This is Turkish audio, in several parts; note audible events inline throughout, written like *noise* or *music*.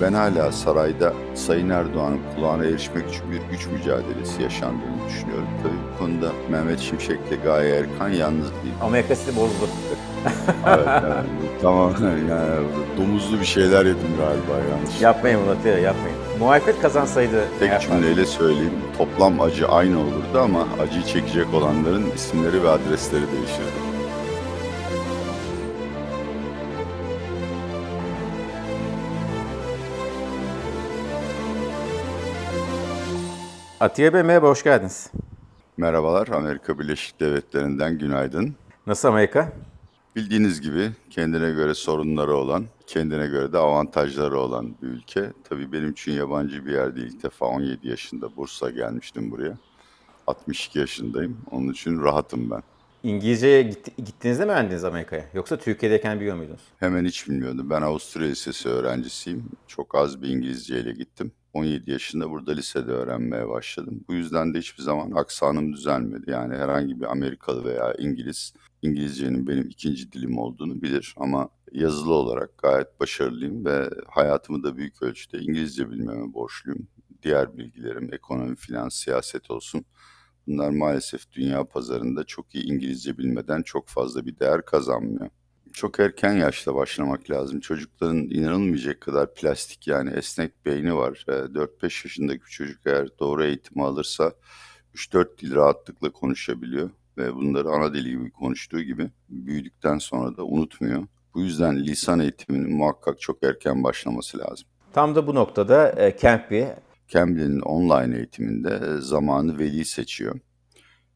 Ben hala sarayda Sayın Erdoğan'ın kulağına erişmek için bir güç mücadelesi yaşandığını düşünüyorum. Tabii bu konuda Mehmet Şimşek'le Gaye Erkan yalnız değil. Amerika sizi bozdu. Evet, yani, tamam *laughs* yani domuzlu bir şeyler yedim galiba yanlış. Yapmayın bunu Atilla yapmayın. Muhalefet kazansaydı Tek yapardınız? cümleyle söyleyeyim. Toplam acı aynı olurdu ama acıyı çekecek olanların isimleri ve adresleri değişirdi. Atiye Bey merhaba, hoş geldiniz. Merhabalar, Amerika Birleşik Devletleri'nden günaydın. Nasıl Amerika? Bildiğiniz gibi kendine göre sorunları olan, kendine göre de avantajları olan bir ülke. Tabii benim için yabancı bir yer değil. İlk defa 17 yaşında Bursa gelmiştim buraya. 62 yaşındayım. Onun için rahatım ben. İngilizceye gitti, gittiğinizde mi öğrendiniz Amerika'ya? Yoksa Türkiye'deyken biliyor muydunuz? Hemen hiç bilmiyordum. Ben Avusturya Lisesi öğrencisiyim. Çok az bir İngilizceyle gittim. 17 yaşında burada lisede öğrenmeye başladım. Bu yüzden de hiçbir zaman aksanım düzelmedi. Yani herhangi bir Amerikalı veya İngiliz İngilizcenin benim ikinci dilim olduğunu bilir ama yazılı olarak gayet başarılıyım ve hayatımı da büyük ölçüde İngilizce bilmeme borçluyum. Diğer bilgilerim ekonomi, finans, siyaset olsun. Bunlar maalesef dünya pazarında çok iyi İngilizce bilmeden çok fazla bir değer kazanmıyor. Çok erken yaşta başlamak lazım. Çocukların inanılmayacak kadar plastik yani esnek beyni var. Ee, 4-5 yaşındaki bir çocuk eğer doğru eğitimi alırsa 3-4 dil rahatlıkla konuşabiliyor. Ve bunları ana dili gibi konuştuğu gibi büyüdükten sonra da unutmuyor. Bu yüzden lisan eğitiminin muhakkak çok erken başlaması lazım. Tam da bu noktada e, Cambly, Cambly'nin online eğitiminde e, zamanı veli seçiyor.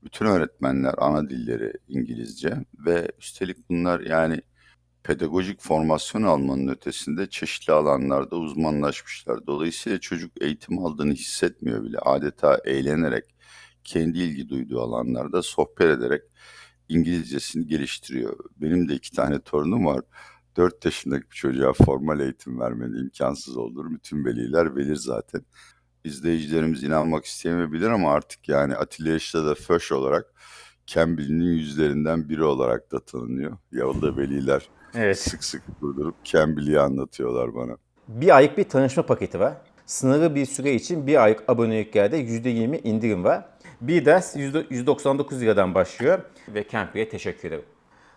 Bütün öğretmenler ana dilleri İngilizce ve üstelik bunlar yani pedagojik formasyon almanın ötesinde çeşitli alanlarda uzmanlaşmışlar. Dolayısıyla çocuk eğitim aldığını hissetmiyor bile. Adeta eğlenerek, kendi ilgi duyduğu alanlarda sohbet ederek İngilizcesini geliştiriyor. Benim de iki tane torunum var. 4 yaşındaki bir çocuğa formal eğitim vermenin imkansız olduğunu bütün veliler bilir zaten. İzleyicilerimiz inanmak istemeyebilir ama artık yani Atilla Yaşar'da da Föş olarak Cambly'nin yüzlerinden biri olarak da tanınıyor. Yolda veliler evet, sık sık durdurup Cambly'i anlatıyorlar bana. bir aylık bir tanışma paketi var. Sınırlı bir süre için bir aylık aboneliklerde %20 indirim var. Bir ders %- 199 liradan başlıyor ve Cambly'e teşekkür ederim.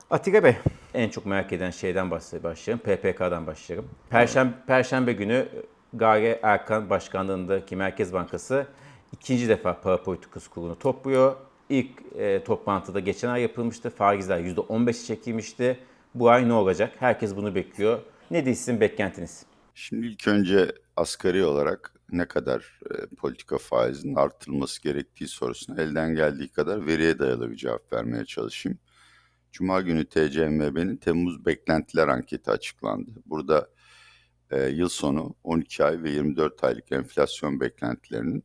Atilla Bey, en çok merak eden şeyden başlayalım. PPK'dan başlayalım. Perşembe, Perşembe günü Gaye Erkan başkanlığındaki Merkez Bankası ikinci defa para politikası kurulunu topluyor. İlk e, toplantıda geçen ay yapılmıştı. Faizler %15 çekilmişti. Bu ay ne olacak? Herkes bunu bekliyor. Nedir sizin beklentiniz? Şimdi ilk önce asgari olarak ne kadar e, politika faizinin artırılması gerektiği sorusuna elden geldiği kadar veriye dayalı bir cevap vermeye çalışayım. Cuma günü TCMB'nin Temmuz beklentiler anketi açıklandı. Burada e, yıl sonu 12 ay ve 24 aylık enflasyon beklentilerinin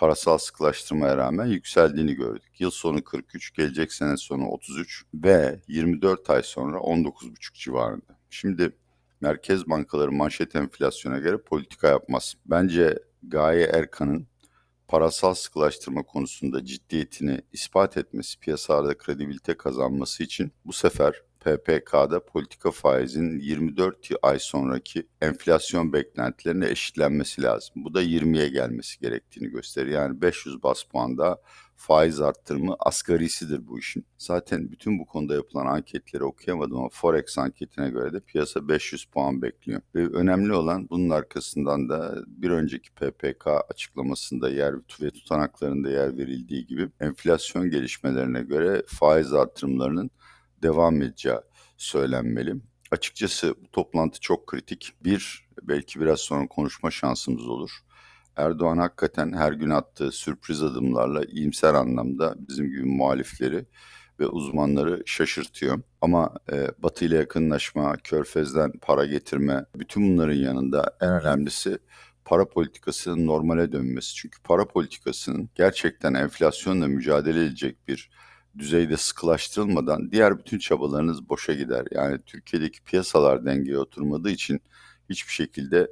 parasal sıkılaştırmaya rağmen yükseldiğini gördük. Yıl sonu 43, gelecek sene sonu 33 ve 24 ay sonra 19,5 civarında. Şimdi merkez bankaları manşet enflasyona göre politika yapmaz. Bence Gaye Erkan'ın parasal sıkılaştırma konusunda ciddiyetini ispat etmesi, piyasalarda kredibilite kazanması için bu sefer PPK'da politika faizinin 24 ay sonraki enflasyon beklentilerine eşitlenmesi lazım. Bu da 20'ye gelmesi gerektiğini gösterir. Yani 500 bas puan daha faiz arttırımı asgarisidir bu işin. Zaten bütün bu konuda yapılan anketleri okuyamadım ama Forex anketine göre de piyasa 500 puan bekliyor. Ve önemli olan bunun arkasından da bir önceki PPK açıklamasında yer ve tutanaklarında yer verildiği gibi enflasyon gelişmelerine göre faiz artırımlarının devam edeceği söylenmeli. Açıkçası bu toplantı çok kritik. Bir, belki biraz sonra konuşma şansımız olur. Erdoğan hakikaten her gün attığı sürpriz adımlarla iyimser anlamda bizim gibi muhalifleri ve uzmanları şaşırtıyor. Ama e, Batı ile yakınlaşma, Körfez'den para getirme, bütün bunların yanında en önemlisi para politikasının normale dönmesi. Çünkü para politikasının gerçekten enflasyonla mücadele edecek bir düzeyde sıkılaştırılmadan diğer bütün çabalarınız boşa gider. Yani Türkiye'deki piyasalar dengeye oturmadığı için hiçbir şekilde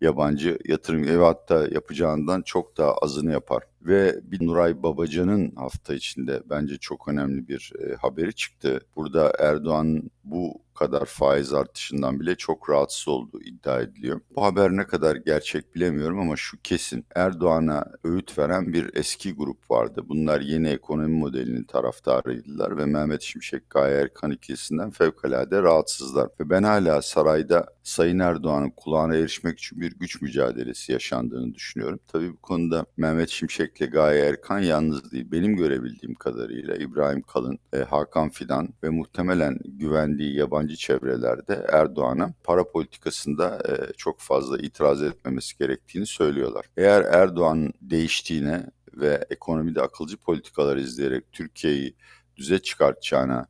yabancı yatırım ev hatta yapacağından çok daha azını yapar. Ve bir Nuray Babacan'ın hafta içinde bence çok önemli bir e, haberi çıktı. Burada Erdoğan bu kadar faiz artışından bile çok rahatsız olduğu iddia ediliyor. Bu haber ne kadar gerçek bilemiyorum ama şu kesin. Erdoğan'a öğüt veren bir eski grup vardı. Bunlar yeni ekonomi modelinin taraftarıydılar ve Mehmet Şimşek Gaye Erkan ikilisinden fevkalade rahatsızlar. Ve ben hala sarayda Sayın Erdoğan'ın kulağına erişmek için bir güç mücadelesi yaşandığını düşünüyorum. Tabii bu konuda Mehmet Şimşek'le Gaye Erkan yalnız değil. Benim görebildiğim kadarıyla İbrahim Kalın, e, Hakan Fidan ve muhtemelen güvendiği yabancı çevrelerde Erdoğan'a para politikasında e, çok fazla itiraz etmemesi gerektiğini söylüyorlar. Eğer Erdoğan değiştiğine ve ekonomide akılcı politikalar izleyerek Türkiye'yi düze çıkartacağına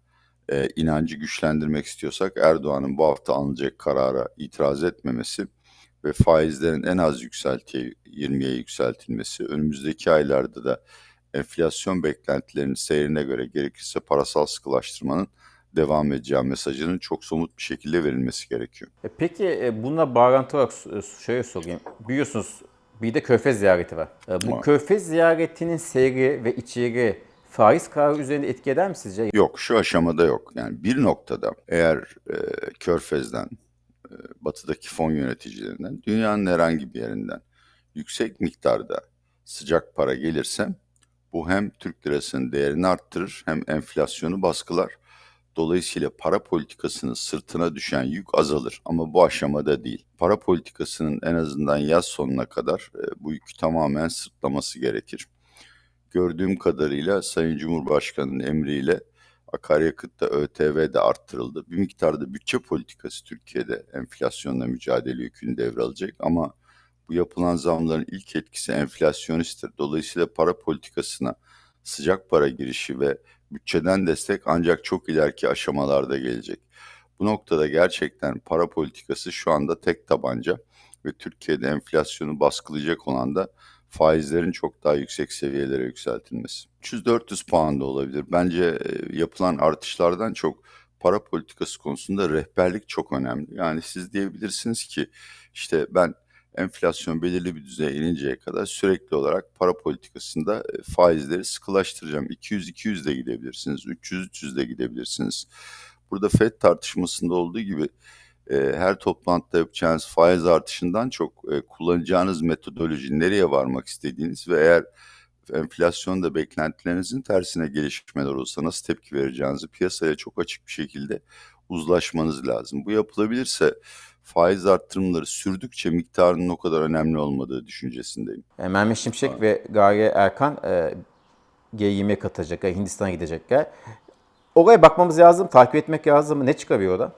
e, inancı güçlendirmek istiyorsak Erdoğan'ın bu hafta alınacak karara itiraz etmemesi ve faizlerin en az yükseltiye 20'ye yükseltilmesi, önümüzdeki aylarda da enflasyon beklentilerinin seyrine göre gerekirse parasal sıkılaştırmanın devam edeceği mesajının çok somut bir şekilde verilmesi gerekiyor. E Peki e, bununla bağlantılı olarak e, şöyle sorayım. Biliyorsunuz bir de Körfez ziyareti var. Bu Var. Körfez ziyaretinin seyri ve içeriği faiz kararı üzerinde etki eder mi sizce? Yok şu aşamada yok. Yani bir noktada eğer e, Körfez'den, e, batıdaki fon yöneticilerinden, dünyanın herhangi bir yerinden yüksek miktarda sıcak para gelirse bu hem Türk lirasının değerini arttırır hem enflasyonu baskılar. Dolayısıyla para politikasının sırtına düşen yük azalır ama bu aşamada değil. Para politikasının en azından yaz sonuna kadar e, bu yükü tamamen sırtlaması gerekir. Gördüğüm kadarıyla Sayın Cumhurbaşkanı'nın emriyle akaryakıtta ÖTV de arttırıldı. Bir miktarda bütçe politikası Türkiye'de enflasyonla mücadele yükünü devralacak ama bu yapılan zamların ilk etkisi enflasyonisttir. Dolayısıyla para politikasına sıcak para girişi ve bütçeden destek ancak çok ileriki aşamalarda gelecek. Bu noktada gerçekten para politikası şu anda tek tabanca ve Türkiye'de enflasyonu baskılayacak olan da faizlerin çok daha yüksek seviyelere yükseltilmesi. 300-400 puan da olabilir. Bence e, yapılan artışlardan çok para politikası konusunda rehberlik çok önemli. Yani siz diyebilirsiniz ki işte ben enflasyon belirli bir düzeye ininceye kadar sürekli olarak para politikasında e, faizleri sıkılaştıracağım. 200-200 de gidebilirsiniz, 300-300 de gidebilirsiniz. Burada FED tartışmasında olduğu gibi e, her toplantıda yapacağınız faiz artışından çok e, kullanacağınız metodoloji, nereye varmak istediğiniz ve eğer enflasyonda beklentilerinizin tersine gelişmeler olursa nasıl tepki vereceğinizi piyasaya çok açık bir şekilde uzlaşmanız lazım. Bu yapılabilirse faiz arttırımları sürdükçe miktarının o kadar önemli olmadığı düşüncesindeyim. E, Mehmet Şimşek ve Gaye Erkan e, G20'ye katılacaklar, Hindistan'a gidecekler. Oraya bakmamız lazım, takip etmek lazım. Ne çıkarıyor orada?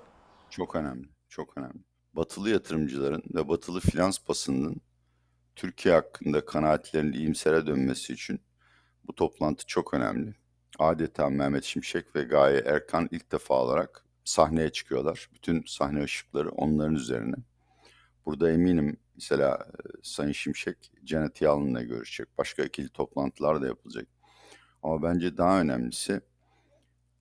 Çok önemli, çok önemli. Batılı yatırımcıların ve batılı finans basınının Türkiye hakkında kanaatlerinin iyimsere dönmesi için bu toplantı çok önemli. Adeta Mehmet Şimşek ve Gaye Erkan ilk defa olarak sahneye çıkıyorlar. Bütün sahne ışıkları onların üzerine. Burada eminim mesela e, Sayın Şimşek Janet Yalın'la görüşecek. Başka ikili toplantılar da yapılacak. Ama bence daha önemlisi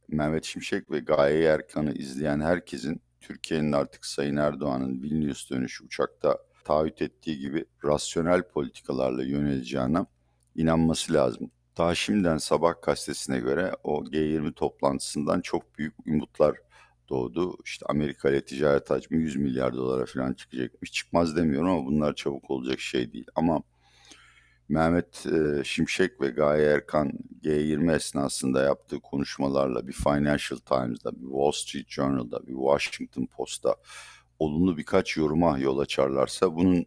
Mehmet Şimşek ve Gaye Erkan'ı izleyen herkesin Türkiye'nin artık Sayın Erdoğan'ın Vilnius dönüşü uçakta taahhüt ettiği gibi rasyonel politikalarla yöneleceğine inanması lazım. Daha şimdiden Sabah gazetesine göre o G20 toplantısından çok büyük umutlar doğdu. İşte Amerika ile ticaret hacmi 100 milyar dolara falan çıkacakmış. Çıkmaz demiyorum ama bunlar çabuk olacak şey değil. Ama Mehmet e, Şimşek ve Gaye Erkan G20 esnasında yaptığı konuşmalarla bir Financial Times'da, bir Wall Street Journal'da, bir Washington Post'ta olumlu birkaç yoruma yol açarlarsa bunun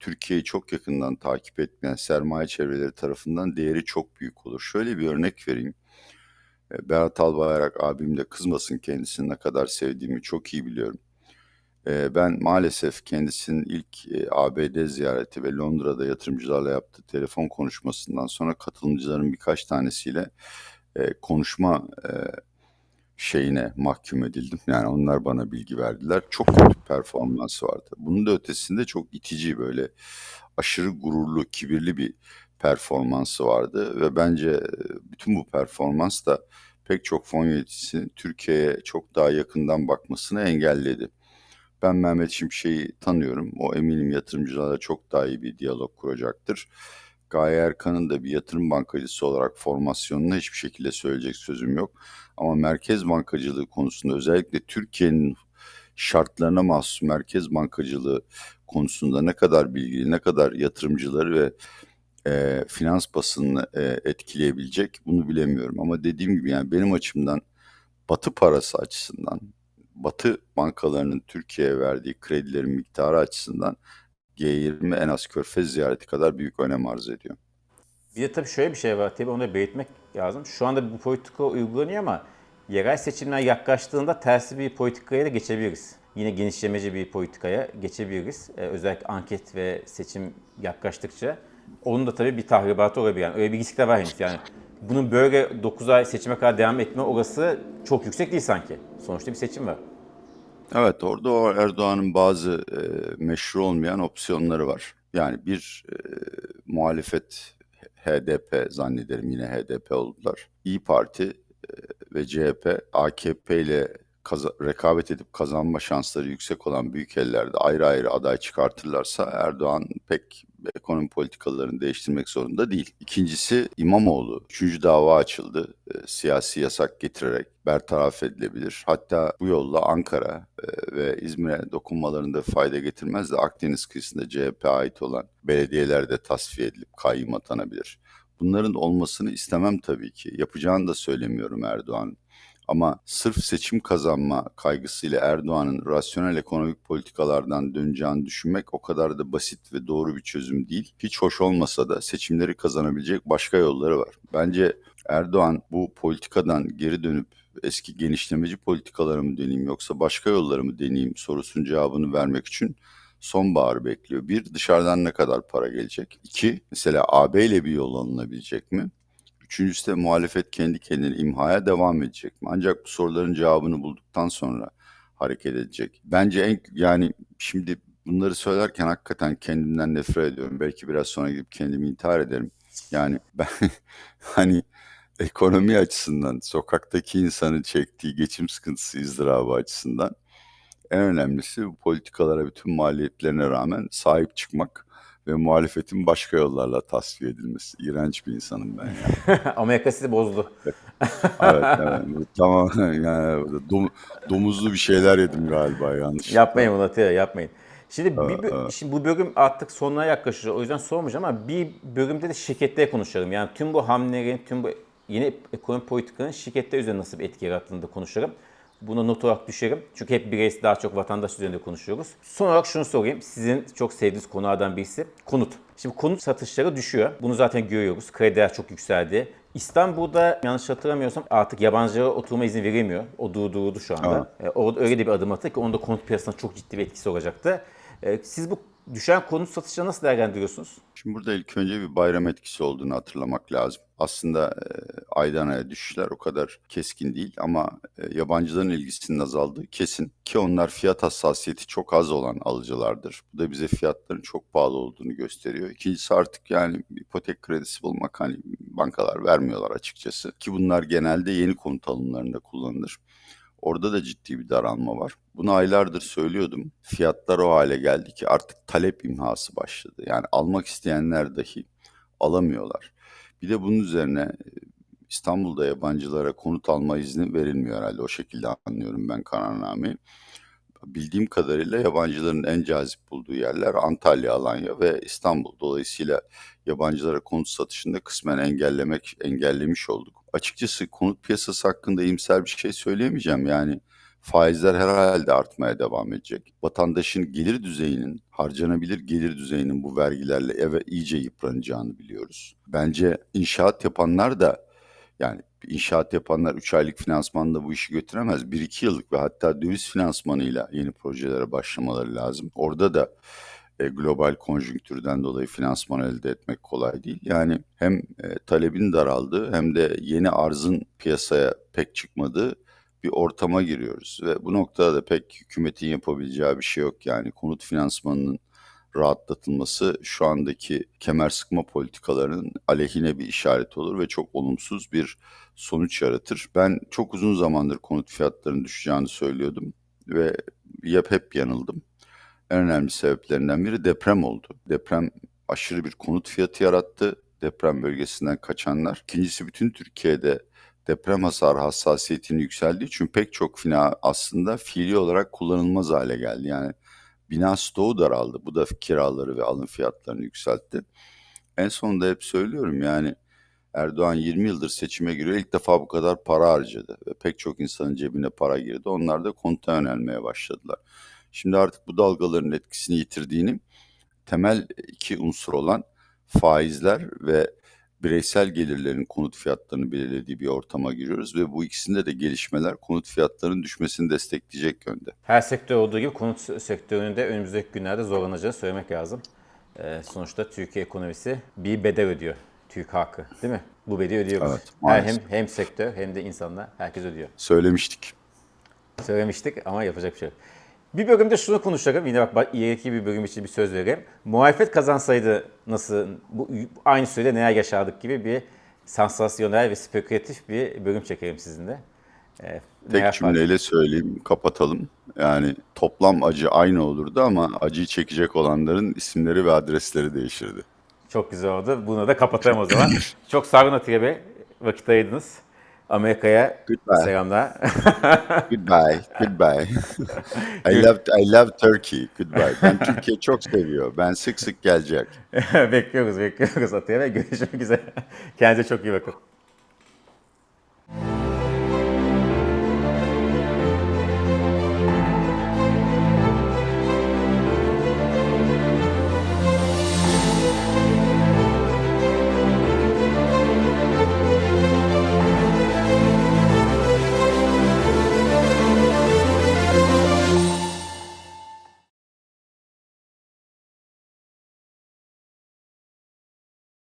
Türkiye'yi çok yakından takip etmeyen sermaye çevreleri tarafından değeri çok büyük olur. Şöyle bir örnek vereyim. E, Berat Albayrak abim de kızmasın kendisini ne kadar sevdiğimi çok iyi biliyorum. E, Ben maalesef kendisinin ilk e, ABD ziyareti ve Londra'da yatırımcılarla yaptığı telefon konuşmasından sonra katılımcıların birkaç tanesiyle konuşma şeyine mahkum edildim. Yani onlar bana bilgi verdiler. Çok kötü performansı vardı. Bunun da ötesinde çok itici böyle aşırı gururlu, kibirli bir performansı vardı ve bence e, bütün bu performans da pek çok fon yöneticisinin Türkiye'ye çok daha yakından bakmasını engelledi. Ben Mehmet Şimşek'i tanıyorum. O eminim yatırımcılarla çok daha iyi bir diyalog kuracaktır. Gaye Erkan'ın da bir yatırım bankacısı olarak formasyonuna hiçbir şekilde söyleyecek sözüm yok. Ama merkez bankacılığı konusunda özellikle Türkiye'nin şartlarına mahsus merkez bankacılığı konusunda ne kadar bilgili, ne kadar yatırımcıları ve e, finans basınını e, etkileyebilecek bunu bilemiyorum. Ama dediğim gibi yani benim açımdan Batı parası açısından, Batı bankalarının Türkiye'ye verdiği kredilerin miktarı açısından G20 en az körfez ziyareti kadar büyük önem arz ediyor. Bir de tabii şöyle bir şey var tabii onu da belirtmek lazım. Şu anda bu politika uygulanıyor ama yerel seçimler yaklaştığında tersi bir politikaya da geçebiliriz. Yine genişlemeci bir politikaya geçebiliriz. Ee, özellikle anket ve seçim yaklaştıkça. Onun da tabii bir tahribatı olabilir. Yani öyle bir risk de var henüz. Yani bunun böyle 9 ay seçime kadar devam etme orası çok yüksek değil sanki. Sonuçta bir seçim var. Evet orada o Erdoğan'ın bazı e, meşru olmayan opsiyonları var. Yani bir e, muhalefet HDP zannederim yine HDP oldular. İyi Parti e, ve CHP AKP ile rekabet edip kazanma şansları yüksek olan büyük ellerde ayrı ayrı aday çıkartırlarsa Erdoğan pek ekonomi politikalarını değiştirmek zorunda değil. İkincisi İmamoğlu. Üçüncü dava açıldı. E, siyasi yasak getirerek bertaraf edilebilir. Hatta bu yolla Ankara e, ve İzmir'e dokunmalarında fayda getirmez de Akdeniz kıyısında CHP ait olan belediyeler de tasfiye edilip kayyum atanabilir. Bunların olmasını istemem tabii ki. Yapacağını da söylemiyorum Erdoğan. Ama sırf seçim kazanma kaygısıyla Erdoğan'ın rasyonel ekonomik politikalardan döneceğini düşünmek o kadar da basit ve doğru bir çözüm değil. Hiç hoş olmasa da seçimleri kazanabilecek başka yolları var. Bence Erdoğan bu politikadan geri dönüp eski genişlemeci politikalara mı döneyim yoksa başka yolları mı deneyeyim sorusunun cevabını vermek için sonbahar bekliyor. Bir, dışarıdan ne kadar para gelecek? İki, mesela AB ile bir yol alınabilecek mi? Üçüncüsü de muhalefet kendi kendini imhaya devam edecek mi? Ancak bu soruların cevabını bulduktan sonra hareket edecek. Bence en yani şimdi bunları söylerken hakikaten kendimden nefret ediyorum. Belki biraz sonra gidip kendimi intihar ederim. Yani ben *laughs* hani ekonomi açısından, sokaktaki insanın çektiği geçim sıkıntısı, ızdırabı açısından en önemlisi bu politikalara bütün maliyetlerine rağmen sahip çıkmak ve muhalefetin başka yollarla tasfiye edilmesi. İğrenç bir insanım ben ya. *laughs* Amerika sizi bozdu. Evet, evet. Tamam *laughs* yani dom- domuzlu bir şeyler yedim galiba yanlış. Yapmayın bunu Atilla, yapmayın. Şimdi, bir, Aa, bö- aa. şimdi bu bölüm artık sonuna yaklaşıyor. O yüzden sormayacağım ama bir bölümde de şirketleri konuşalım. Yani tüm bu hamlelerin, tüm bu yeni ekonomi politikanın şirketler üzerinde nasıl bir etki yarattığını da konuşalım. Buna not olarak düşerim. Çünkü hep bireysel daha çok vatandaş üzerinde konuşuyoruz. Son olarak şunu sorayım. Sizin çok sevdiğiniz konulardan birisi konut. Şimdi konut satışları düşüyor. Bunu zaten görüyoruz. Krediler çok yükseldi. İstanbul'da yanlış hatırlamıyorsam artık yabancılara oturma izni verilmiyor. O durduruldu şu anda. Aa. E, orada öyle de bir adım attı ki onda konut piyasasına çok ciddi bir etkisi olacaktı. E, siz bu düşen konut satışını nasıl değerlendiriyorsunuz? Şimdi burada ilk önce bir bayram etkisi olduğunu hatırlamak lazım. Aslında e, aydan aya düşüşler o kadar keskin değil ama e, yabancıların ilgisinin azaldığı kesin. Ki onlar fiyat hassasiyeti çok az olan alıcılardır. Bu da bize fiyatların çok pahalı olduğunu gösteriyor. İkincisi artık yani ipotek kredisi bulmak hani bankalar vermiyorlar açıkçası. Ki bunlar genelde yeni konut alımlarında kullanılır. Orada da ciddi bir daralma var. Bunu aylardır söylüyordum. Fiyatlar o hale geldi ki artık talep imhası başladı. Yani almak isteyenler dahi alamıyorlar. Bir de bunun üzerine e, İstanbul'da yabancılara konut alma izni verilmiyor herhalde. O şekilde anlıyorum ben kararnameyi. Bildiğim kadarıyla yabancıların en cazip bulduğu yerler Antalya, Alanya ve İstanbul. Dolayısıyla yabancılara konut satışında kısmen engellemek engellemiş olduk. Açıkçası konut piyasası hakkında iyimser bir şey söyleyemeyeceğim. Yani faizler herhalde artmaya devam edecek. Vatandaşın gelir düzeyinin, harcanabilir gelir düzeyinin bu vergilerle eve iyice yıpranacağını biliyoruz. Bence inşaat yapanlar da yani inşaat yapanlar 3 aylık finansmanla bu işi götüremez. 1-2 yıllık ve hatta döviz finansmanıyla yeni projelere başlamaları lazım. Orada da e, global konjonktürden dolayı finansman elde etmek kolay değil. Yani hem e, talebin daraldığı hem de yeni arzın piyasaya pek çıkmadığı bir ortama giriyoruz. Ve bu noktada da pek hükümetin yapabileceği bir şey yok. Yani konut finansmanının rahatlatılması şu andaki kemer sıkma politikalarının aleyhine bir işaret olur ve çok olumsuz bir sonuç yaratır. Ben çok uzun zamandır konut fiyatlarının düşeceğini söylüyordum ve yap hep yanıldım. En önemli sebeplerinden biri deprem oldu. Deprem aşırı bir konut fiyatı yarattı deprem bölgesinden kaçanlar. İkincisi bütün Türkiye'de deprem hasar hassasiyetinin yükseldiği için pek çok bina aslında fiili olarak kullanılmaz hale geldi. Yani bina stoğu daraldı. Bu da kiraları ve alım fiyatlarını yükseltti. En sonunda hep söylüyorum yani Erdoğan 20 yıldır seçime giriyor. İlk defa bu kadar para harcadı. Ve pek çok insanın cebine para girdi. Onlar da konta yönelmeye başladılar. Şimdi artık bu dalgaların etkisini yitirdiğini temel iki unsur olan faizler ve bireysel gelirlerin konut fiyatlarını belirlediği bir ortama giriyoruz ve bu ikisinde de gelişmeler konut fiyatlarının düşmesini destekleyecek yönde. Her sektör olduğu gibi konut sektörünün de önümüzdeki günlerde zorlanacağını söylemek lazım. Ee, sonuçta Türkiye ekonomisi bir bedel ödüyor. Türk halkı değil mi? Bu bedeli ödüyoruz. Evet, maalesef. hem, hem sektör hem de insanlar herkes ödüyor. Söylemiştik. Söylemiştik ama yapacak bir şey yok. Bir bölümde şunu konuşalım. Yine bak ileriki bir bölüm için bir söz vereyim. Muhalefet kazansaydı nasıl, bu, aynı sürede neler yaşardık gibi bir sansasyonel ve spekülatif bir bölüm çekelim sizinle. Ee, Tek cümleyle söyleyeyim, kapatalım. Yani toplam acı aynı olurdu ama acıyı çekecek olanların isimleri ve adresleri değişirdi. Çok güzel oldu. Bunu da kapatalım o zaman. *laughs* Çok sağ olun Atiye Bey. Vakit ayırdınız. Amerika'ya Goodbye. selamlar. *laughs* Goodbye, goodbye. *laughs* I love, I love Turkey. Goodbye. Ben Türkiye çok seviyor. Ben sık sık gelecek. *laughs* bekliyoruz, bekliyoruz Atiye Bey. Görüşmek üzere. Kendinize çok iyi bakın.